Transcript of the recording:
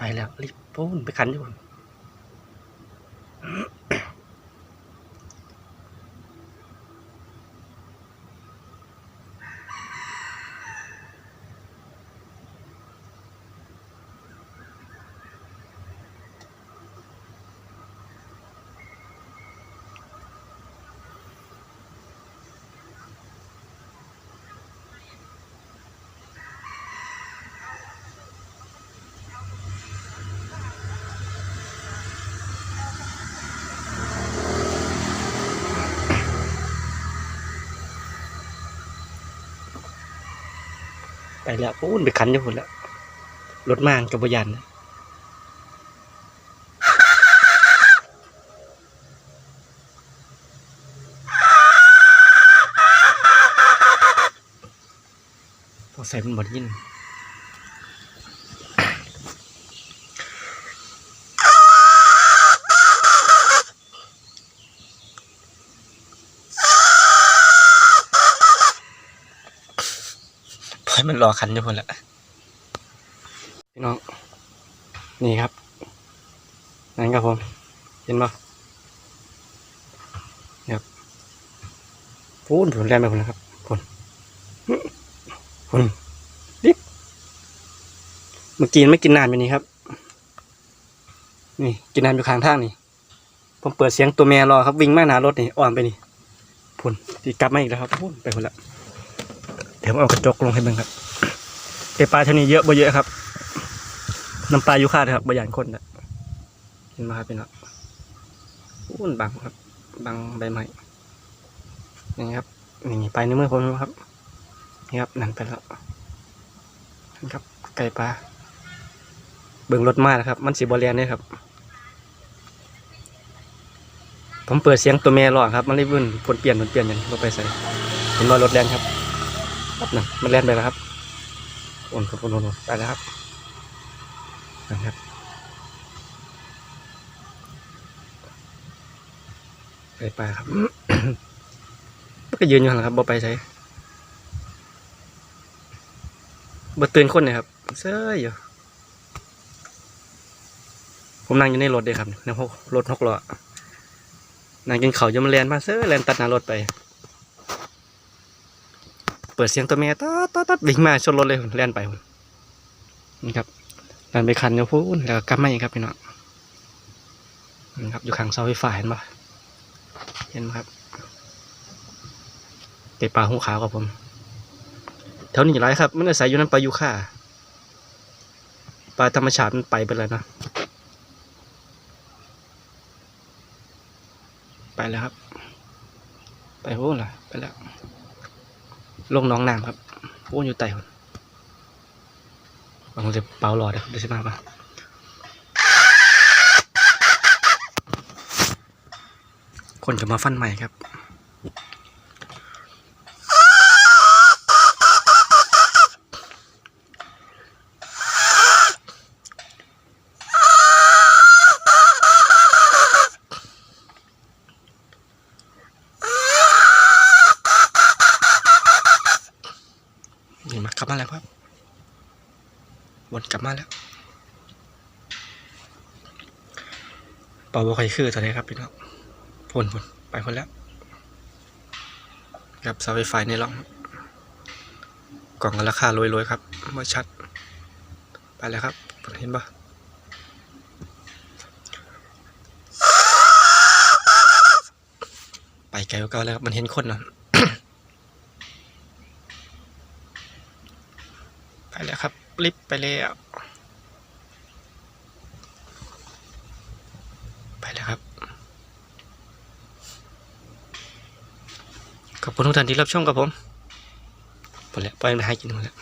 ไปแล้วรีบปูนไปขันอยู่ ไปแล้วปูนไปขันอยู่พุ่นแล้วรถมานกับบยันนะพอใส่มันหมดยิน พอยมันรอคันอยู่พุ่นละพี่น้อง นี่ครับ นั่นครับผม เห็นปะครับพูนผมแรงไปพุ่นนะครับพุ่นพุ่นดิบเมื่อกี้ไม่กินนานไปนี้ครับ นี่กินนานอยู่ข้างทางนี่ ผมเปิดเสียงตัวแม่รอครับ วิ่งมาหนารถนี่อ่อนไปนี่พุ่นตีกลับมาอีกแล้วครับพุ่นไปพุ่นละ เดี๋ยวผมเอากระจกลงให้เบิ่งครับเอปลาเท่านี้เยอะบ่เยอะครับน้ำปลายูคาเลยครับบะหยานคนนะเห็นไหมครับพี่น้องอุ้นบังครับบังใบไม้นี่ครับนี่ไปในมือผมครับนี่ครับนั่นไปแล้วนี่ครับไก่ปลาเบิ่งรถมาแล้วครับ มันสีบอเลียนเนี่ยครับผมเปิดเสียงตัวแม่รอครับ มันรีบวุ่นผลเปลี่ยนผลเปลี่ยนอย่างนี้ไปใส่เห็นว่ารถแรงครับ ครับนั่นมันแล่นไปแล้วครับโอนโอนโอนโอนไปแล้วครับนะครับไปไปครับมันก็ยืนอยู่หันะครับบ่ไปใช้บ่ตื่นคนเลยครับเซ้ยอยู่ผมนั่งอยู่ในรถเด้ครับในหกรถหกล้อนั่งกินข้าวอยมนแลนมาเซ้ยแลนตัดหน้ารถไป ปิดเสียงตัวแม่ตัดตัดตัดวิ่งมาชนรถเลยแล่นไปผมนี่ครับแล่นไปคันเดียวพูนแล้วก็กลับมาอีกครับพี่น้องนี่ครับอยู่ข้างเสาไฟฟ้าเห็นปะเห็นไหมครับเตะปลาหูขาวกับผมแถวนี้ไรครับมันอาศัยอยู่นั้นปลายูค่าปลาธรรมชาติมันไปไปแล้วนะไปแล้วครับ ไปโอ้ล่ะไปแล้ว ลงน้องน้ำครับพูนอยู่ไต่คนบางจะเป่าหลอดเดี๋ยวเดี๋ยวสิมาปะคนจะมาฟันใหม่ครับ นี่มากลับมาแล้วครับวนกลับมาแล้วเป่าบ่ค่อยคือตอนนี้ครับพี่น้องพนพนไปคนแล้วกับเสาไฟฟ้าในร่อง กล่องราคาโรยๆครับมาชัด ไปแล้วครับเห็นปะไปไกลกว่าเก่าแล้วครับมันเห็นคนเนาะ ไป แล้วครับลิฟไปแล้วไปแล้วครับ ขอบคุณทุกท่านที่รับชมกับผมไปแล้วไปมาให้กินหมดแล้ว